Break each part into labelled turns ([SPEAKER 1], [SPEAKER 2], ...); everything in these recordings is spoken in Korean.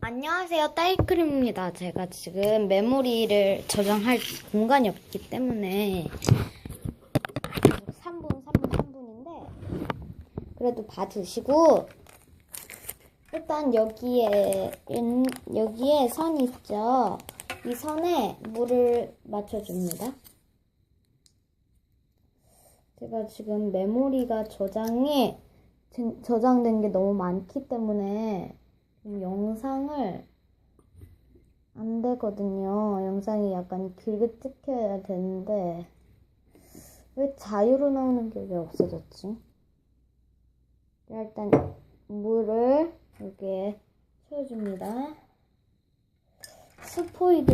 [SPEAKER 1] 안녕하세요. 딸크림입니다. 제가 지금 메모리를 저장할 공간이 없기 때문에 3분, 3분, 3분인데 그래도 봐주시고 일단 여기에 은- 여기에 선이 있죠. 이 선에 물을 맞춰줍니다. 제가 지금 메모리가 저장이 제- 저장된 게 너무 많기 때문에 영상을 안 되거든요. 영상이 약간 길게 찍혀야 되는데 왜 자유로 나오는 게 왜 없어졌지? 자, 일단 물을 여기에 채워줍니다. 스포이드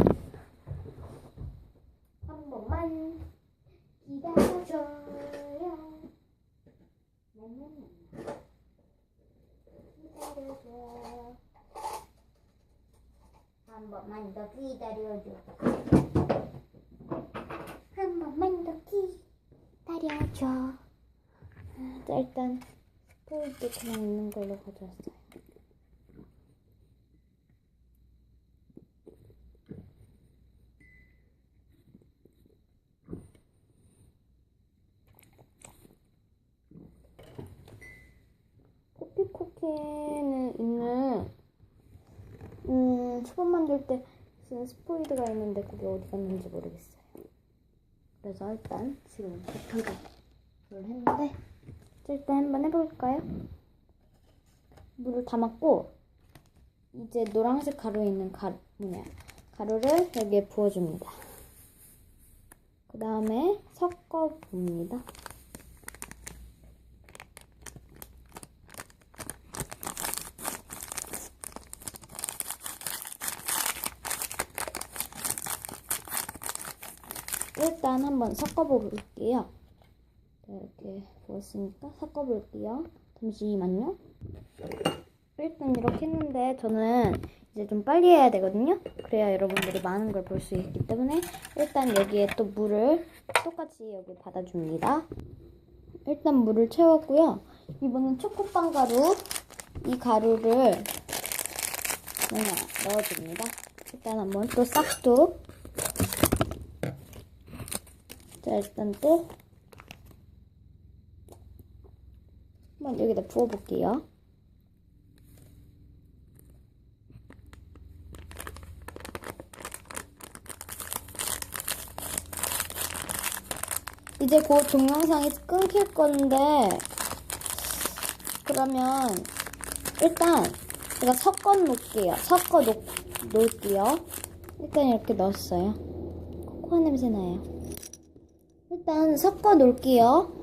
[SPEAKER 1] 한 번만 기다려줘요. 기다려줘. 한 번만 더 기다려줘. 한 번만 더 기다려줘. 아, 자, 일단 스포이드 그냥 있는 걸로 가져왔어요. 코피코키는 있는 음, 초밥 만들 때 쓰는 스포이드가 있는데 그게 어디 갔는지 모르겠어요. 그래서 일단 지금 부탁을 했는데 일단 한번 해볼까요? 물을 담았고 이제 노란색 가루 있는 가루 뭐냐 가루를 여기에 부어줍니다. 그 다음에 섞어 봅니다. 일단 한번 섞어볼게요. 자, 이렇게 부었으니까 섞어볼게요. 잠시만요. 일단 이렇게 했는데 저는 이제 좀 빨리 해야 되거든요. 그래야 여러분들이 많은 걸 볼 수 있기 때문에 일단 여기에 또 물을 똑같이 여기 받아줍니다. 일단 물을 채웠고요. 이번엔 초코빵 가루 이 가루를 넣어줍니다. 일단 한번 또 싹둑 자, 일단 또 한번 여기다 부어볼게요. 이제 곧 동영상이 끊길 건데 그러면 일단 제가 섞어 놓을게요. 섞어 놓, 놓을게요. 일단 이렇게 넣었어요. 코코아 냄새 나요. 일단 섞어 놓을게요.